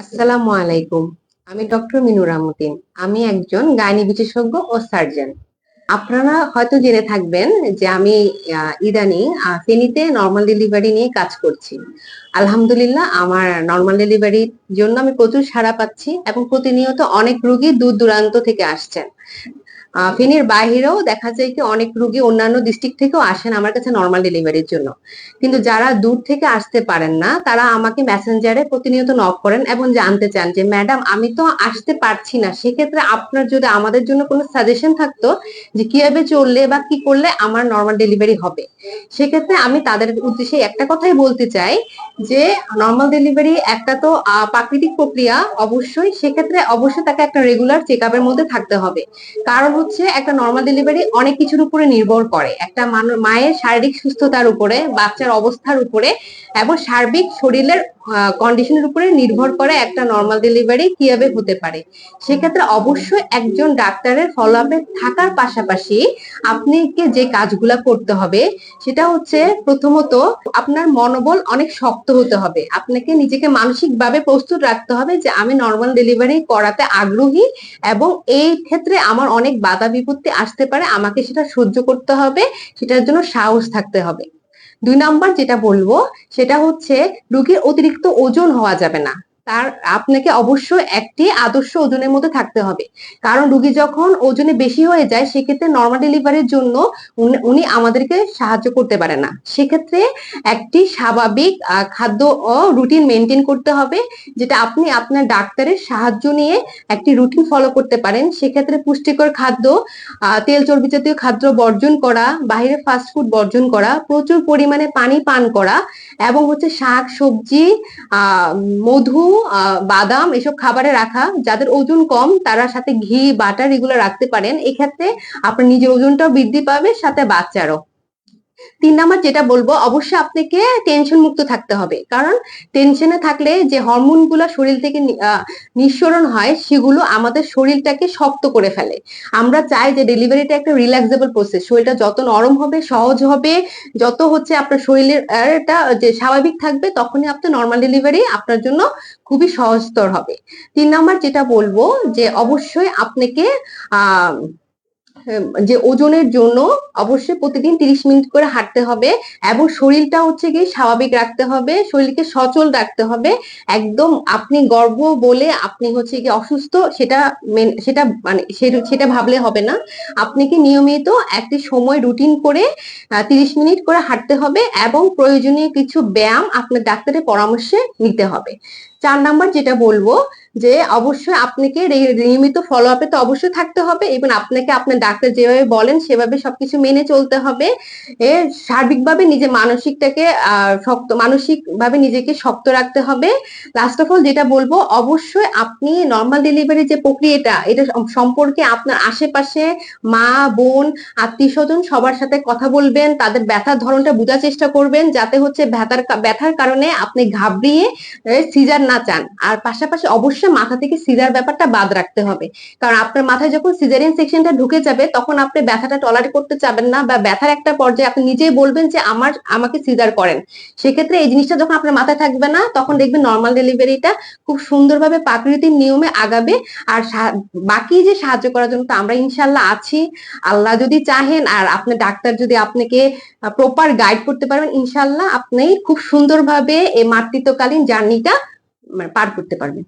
আসসালামু আলাইকুম। আমি ডক্টর মিনুর আমুদ্দিন আমি একজন গাইনি বিশেষজ্ঞ ও সার্জন। আপনারা হয়তো জেনে থাকবেন যে আমি ইদানিং ফেনীতে নর্মাল ডেলিভারি নিয়ে কাজ করছি। আলহামদুলিল্লাহ, আমার নর্মাল ডেলিভারির জন্য আমি প্রচুর সাড়া পাচ্ছি এবং প্রতিনিয়ত অনেক রুগী দূর দূরান্ত থেকে আসছেন। ফেনীর বাইরেও দেখা যায় কি অনেক রুগী অন্যান্য ডিস্ট্রিক্ট থেকেও আসেন আমার কাছে নর্মাল ডেলিভারির জন্য। কিন্তু যারা দূর থেকে আসতে পারেন না, তারা আমাকে মেসেঞ্জারে প্রতিনিয়ত নক করেন এবং জানতে চান যে ম্যাডাম আমি তো আসতে পারছি না। সেক্ষেত্রে আপনার যদি আমাদের জন্য কোনো সাজেশন থাকতো যে, কীভাবে চললে বা কি করলে আমার নর্মাল ডেলিভারি হবে? সেক্ষেত্রে আমি তাদের উদ্দেশ্যে একটা কথাই বলতে চাই যে নর্মাল ডেলিভারি একটা তো প্রাকৃতিক প্রক্রিয়া অবশ্যই। সেক্ষেত্রে অবশ্যই তাকে একটা রেগুলার চেক মধ্যে থাকতে হবে। কারণ হচ্ছে একটা নর্মাল ডেলিভারি অনেক কিছুর উপরে নির্ভর করে। একটা মায়ের শারীরিক সুস্থতার উপরে, বাচ্চার অবস্থার উপরে এবং সার্বিক শরীরের কন্ডিশনের উপরে নির্ভর করে একটা নর্মাল ডেলিভারি কীভাবে হতে পারে। সেক্ষেত্রে অবশ্যই একজন ডাক্তারের ফলো আপে থাকার পাশাপাশি আপনাকে যে কাজগুলা করতে হবে, সেটা হচ্ছে প্রথমত আপনার মনোবল অনেক শক্ত হতে হবে। আপনাকে নিজেকে মানসিকভাবে প্রস্তুত রাখতে হবে যে আমি নর্মাল ডেলিভারি করাতে আগ্রহী এবং এই ক্ষেত্রে আমার অনেক বাধা বিপত্তি আসতে পারে, আমাকে সেটা সহ্য করতে হবে, সেটার জন্য সাহস থাকতে হবে। দুই নাম্বার যেটা বলব, সেটা হচ্ছে রোগীর অতিরিক্ত ওজন হওয়া যাবে না। তার আপনাকে অবশ্যই একটি আদর্শ ওজনের মধ্যে থাকতে হবে। কারণ রুগী যখন ওজনে বেশি হয়ে যায়, সেক্ষেত্রে নর্মাল ডেলিভারির জন্য উনি- আমাদেরকে সাহায্য করতে পারে না। সেক্ষেত্রে একটি স্বাভাবিক খাদ্য ও রুটিন মেনটেন করতে হবে, যেটা আপনি আপনার ডাক্তারের সাহায্য নিয়ে একটি রুটিন ফলো করতে পারেন। সেক্ষেত্রে পুষ্টিকর খাদ্য তেল চর্বি জাতীয় খাদ্য বর্জন করা বাইরে ফাস্টফুড বর্জন করা, প্রচুর পরিমাণে পানি পান করা, এবং হচ্ছে শাক, সবজি মধু বাদাম এসব খাবারে রাখা। যাদের ওজন কম, তারা সাথে ঘি, বাটার এগুলো রাখতে পারেন। এক্ষেত্রে আপনার নিজের ওজনটাও বৃদ্ধি পাবে, সাথে বাচ্চারও। তিন নাম্বার যেটা বলব, অবশ্যই আপনাকে টেনশন মুক্ত থাকতে হবে। কারণ টেনশনে থাকলে যে হরমোনগুলা শরীর থেকে নিঃসরণ হয়, সেগুলো আমাদের শরীরটাকে শক্ত করে ফেলে। আমরা চাই যে ডেলিভারিটা একটা রিল্যাক্সেবল প্রসেস শরীরটা যত নরম হবে, সহজ হবে, যত হচ্ছে আপনার শরীরের যে স্বাভাবিক থাকবে, তখনই আপনার নর্মাল ডেলিভারি আপনার জন্য খুবই সহজতর হবে। তিন নাম্বার যেটা বলব যে অবশ্যই আপনাকে, আহ যে ওজনের জন্য অবশ্যই প্রতিদিন তিরিশ মিনিট করে হাঁটতে হবে এবং শরীরটা হচ্ছে কি স্বাভাবিক রাখতে হবে, শরীরকে সচল রাখতে হবে। একদম আপনি গর্ব বলে আপনি হচ্ছে কি অসুস্থ সেটা সেটা মানে সেটা ভাবলে হবে না। আপনি কি নিয়মিত একটি সময় রুটিন করে তিরিশ মিনিট করে হাঁটতে হবে এবং প্রয়োজনীয় কিছু ব্যায়াম আপনার ডাক্তারের পরামর্শে নিতে হবে। চার নাম্বার যেটা বলব যে অবশ্যই আপনাকে নিয়মিত ফলো আপে তো অবশ্যই থাকতে হবে। এবং আপনাকে আপনার ডাক্তার যেভাবে বলেন, সেভাবে সবকিছু মেনে চলতে হবে। এ সার্বিকভাবে নিজে মানসিকটাকে শক্ত মানসিক ভাবে নিজেকে শক্ত রাখতে হবে। লাস্ট অফ অল যেটা বলব, অবশ্যই আপনি নর্মাল ডেলিভারি যে প্রক্রিয়াটা, এটা সম্পর্কে আপনার আশেপাশে মা, বোন আত্মীয় স্বজন সবার সাথে কথা বলবেন, তাদের ব্যথার ধরনটা বোঝার চেষ্টা করবেন, যাতে হচ্ছে ব্যথার ব্যথার কারণে আপনি ঘাবড়িয়ে সিজার না চান। আর পাশাপাশি অবশ্যই মাথা থেকে সিজার ব্যাপারটা বাদ রাখতে হবে। কারণ আপনার মাথায় যখন সিজারিয়ান সেকশনটা ঢুকে যাবে, তখন আপনি ব্যথাটা টলারেট করতে চাবেন না বা ব্যথার একটা পর্যায়ে আপনি নিজেই বলবেন যে, আমার, আমাকে সিজার করেন। সেক্ষেত্রে এই জিনিসটা যখন আপনার মাথায় থাকবে না, তখন দেখবেন নর্মাল ডেলিভারিটা খুব সুন্দরভাবে প্রাকৃতিক নিয়মে আগাবে। আর বাকি যে সাহায্য করার জন্য তো আমরা ইনশাল্লাহ আছি। আল্লাহ যদি চাহেন আর আপনার ডাক্তার যদি আপনাকে প্রপার গাইড করতে পারবেন ইনশাল্লাহ আপনি খুব সুন্দরভাবে এই মাতৃত্বকালীন জার্নিটা পার করতে পারবেন।